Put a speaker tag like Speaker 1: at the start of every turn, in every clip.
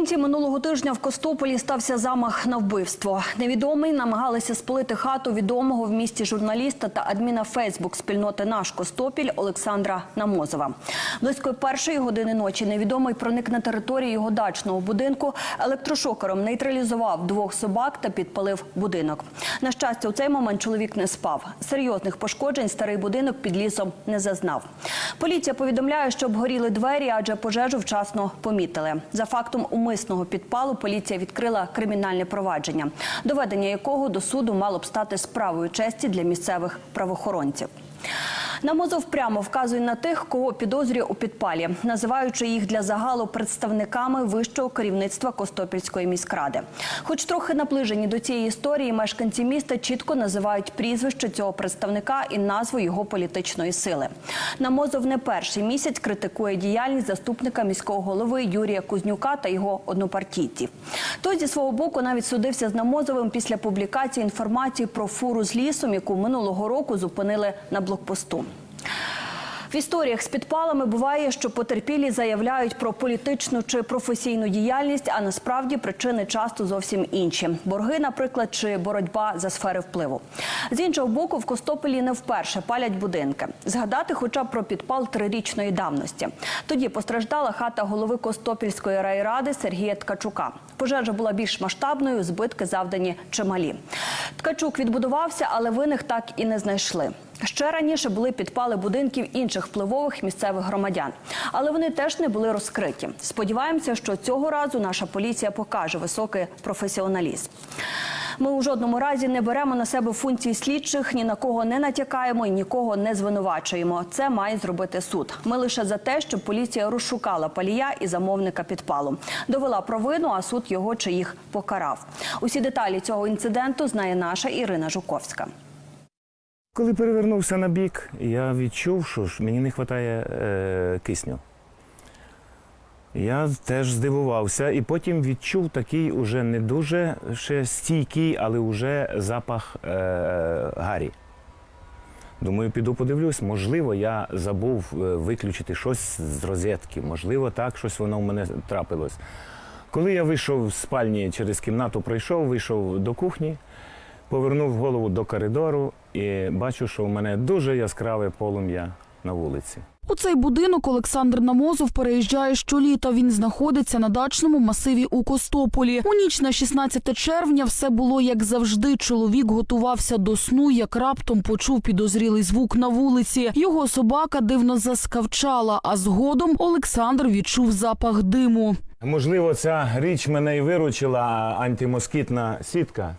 Speaker 1: Українці минулого тижня в Костополі стався замах на вбивство. Невідомий намагалися спалити хату відомого в місті журналіста та адміна Фейсбук спільноти Наш Костопіль Олександра Намозова. Близько першої години ночі невідомий проник на територію його дачного будинку. Електрошокером нейтралізував двох собак та підпалив будинок. На щастя, у цей момент чоловік не спав. Серйозних пошкоджень старий будинок під лісом не зазнав. Поліція повідомляє, що обгоріли двері, адже пожежу вчасно помітили. За фактом умисного підпалу поліція відкрила кримінальне провадження, доведення якого до суду мало б стати справою честі для місцевих правоохоронців. Намозов прямо вказує на тих, кого підозрює у підпалі, називаючи їх для загалу представниками вищого керівництва Костопільської міськради. Хоч трохи наближені до цієї історії, мешканці міста чітко називають прізвище цього представника і назву його політичної сили. Намозов не перший місяць критикує діяльність заступника міського голови Юрія Кузнюка та його однопартійців. Той зі свого боку навіть судився з Намозовим після публікації інформації про фуру з лісом, яку минулого року зупинили на блокпосту. В історіях з підпалами буває, що потерпілі заявляють про політичну чи професійну діяльність, а насправді причини часто зовсім інші: борги, наприклад, чи боротьба за сфери впливу. З іншого боку, в Костополі не вперше палять будинки. Згадати, хоча б про підпал трирічної давності. Тоді постраждала хата голови Костопільської райради Сергія Ткачука. Пожежа була більш масштабною, збитки завдані чималі. Ткачук відбудувався, але винних так і не знайшли. Ще раніше були підпали будинків інших впливових місцевих громадян, але вони теж не були розкриті. Сподіваємося, що цього разу наша поліція покаже високий професіоналізм. Ми у жодному разі не беремо на себе функції слідчих, ні на кого не натякаємо і нікого не звинувачуємо. Це має зробити суд. Ми лише за те, щоб поліція розшукала палія і замовника підпалу, довела провину, а суд його чи їх покарав. Усі деталі цього інциденту знає наша Ірина Жуковська.
Speaker 2: Коли перевернувся на бік, я відчув, що ж мені не вистачає е, кисню. Я теж здивувався і потім відчув такий уже не дуже ще стійкий, але вже запах е, гарі. Думаю, піду подивлюсь, можливо, я забув е, виключити щось з розетки, можливо, так щось воно в мене трапилось. Коли я вийшов з спальні через кімнату, пройшов, вийшов до кухні, повернув голову до коридору і бачу, що в мене дуже яскраве полум'я на вулиці.
Speaker 3: У цей будинок Олександр Намозов переїжджає щоліта. Він знаходиться на дачному масиві у Костополі. У ніч на 16 червня все було як завжди. Чоловік готувався до сну, як раптом почув підозрілий звук на вулиці. Його собака дивно заскавчала, а згодом Олександр відчув запах диму.
Speaker 2: Можливо, ця річ мене і виручила антимоскітна сітка.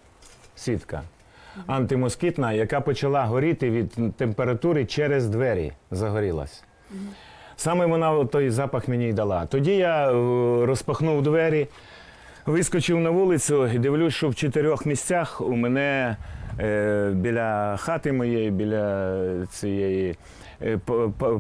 Speaker 2: Сітка. Антимоскітна, яка почала горіти від температури через двері. Загорілась. Саме вона той запах мені й дала. Тоді я е, розпахнув двері, вискочив на вулицю і дивлюсь, що в чотирьох місцях у мене біля хати моєї, біля цієї е,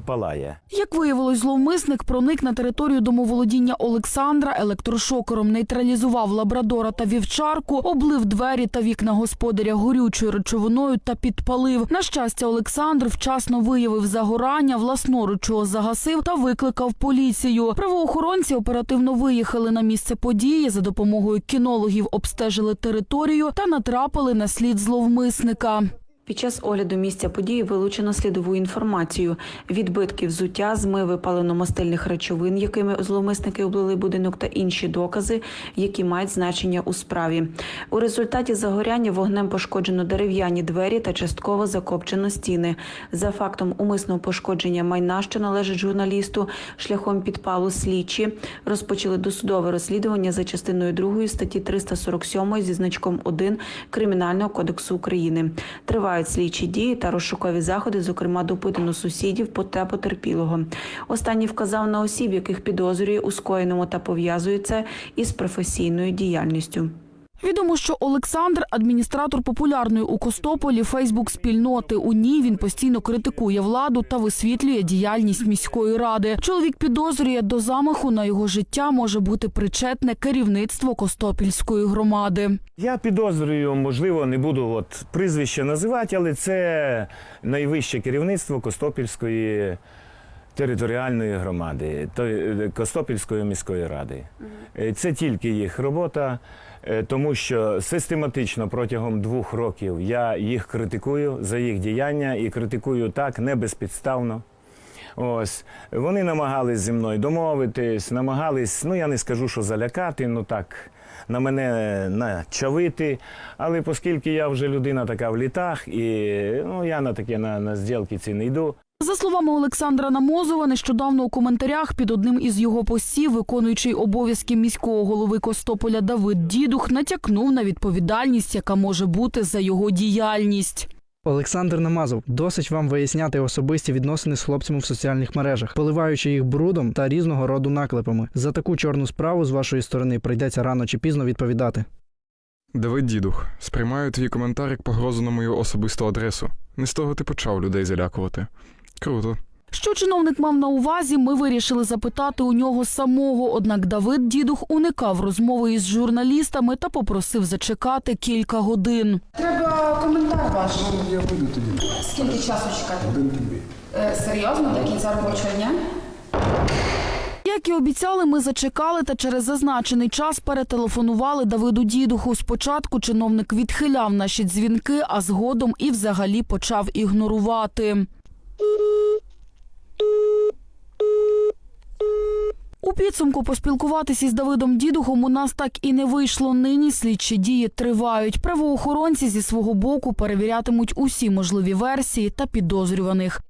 Speaker 2: палає.
Speaker 3: Як виявилось, зловмисник проник на територію домоволодіння Олександра, електрошокером нейтралізував лабрадора та вівчарку, облив двері та вікна господаря горючою речовиною та підпалив. На щастя, Олександр вчасно виявив загорання, власноруч його загасив та викликав поліцію. Правоохоронці оперативно виїхали на місце події. За допомогою кінологів обстежили територію та натрапили на слід зловмисника зловмисника.
Speaker 4: Під час огляду місця події вилучено слідову інформацію: відбитки взуття, змиви паливно-мастильних речовин, якими зловмисники облили будинок, та інші докази, які мають значення у справі. У результаті загоряння вогнем пошкоджено дерев'яні двері та частково закопчено стіни. За фактом умисного пошкодження майна, що належить журналісту, шляхом підпалу слідчі розпочали досудове розслідування за частиною 2 статті 347 зі значком 1 Кримінального кодексу України. Тривають слідчі дії та розшукові заходи, зокрема допитано сусідів та потерпілого. Останній вказав на осіб, яких підозрює у скоєному та пов'язується із професійною діяльністю.
Speaker 3: Відомо, що Олександр адміністратор популярної у Костополі Фейсбук-спільноти. У ній він постійно критикує владу та висвітлює діяльність міської ради. Чоловік підозрює, до замаху на його життя може бути причетне керівництво Костопільської громади.
Speaker 2: Я підозрюю, можливо, не буду от прізвище називати, але це найвище керівництво Костопільської територіальної громади, е, Костопільської міської ради. Е, Це тільки їх робота, е, тому що систематично протягом двох років я їх критикую за їх діяння і критикую так не безпідставно. Ось вони намагались зі мною домовитись, намагались, ну я не скажу, що залякати, ну так, на мене начавити. Але оскільки я вже людина така в літах, і ну, я на таке на, на зділки ці не йду.
Speaker 3: За словами Олександра Намозова, нещодавно у коментарях під одним із його постів, виконуючий обов'язки міського голови Костополя Давид Дідух, натякнув на відповідальність, яка може бути за його діяльність.
Speaker 5: Олександр Намазов, досить вам виясняти особисті відносини з хлопцями в соціальних мережах, поливаючи їх брудом та різного роду наклепами. За таку чорну справу з вашої сторони прийдеться рано чи пізно відповідати.
Speaker 6: Давид дідух, сприймаю твій коментар як погрозу на мою особисту адресу. Не з того ти почав людей залякувати. Круто.
Speaker 3: Що чиновник мав на увазі, ми вирішили запитати у нього самого. Однак Давид Дідух уникав розмови із журналістами та попросив зачекати кілька годин.
Speaker 7: Треба коментар ваш.
Speaker 8: Я буду тоді.
Speaker 7: Скільки часу чекати?
Speaker 8: Один тобі.
Speaker 7: Е, серйозно, до кінця робочого дня?
Speaker 3: Як і обіцяли, ми зачекали та через зазначений час перетелефонували Давиду Дідуху. Спочатку чиновник відхиляв наші дзвінки, а згодом і взагалі почав ігнорувати. У підсумку поспілкуватися із Давидом Дідухом у нас так і не вийшло. Нині слідчі дії тривають. Правоохоронці зі свого боку перевірятимуть усі можливі версії та підозрюваних.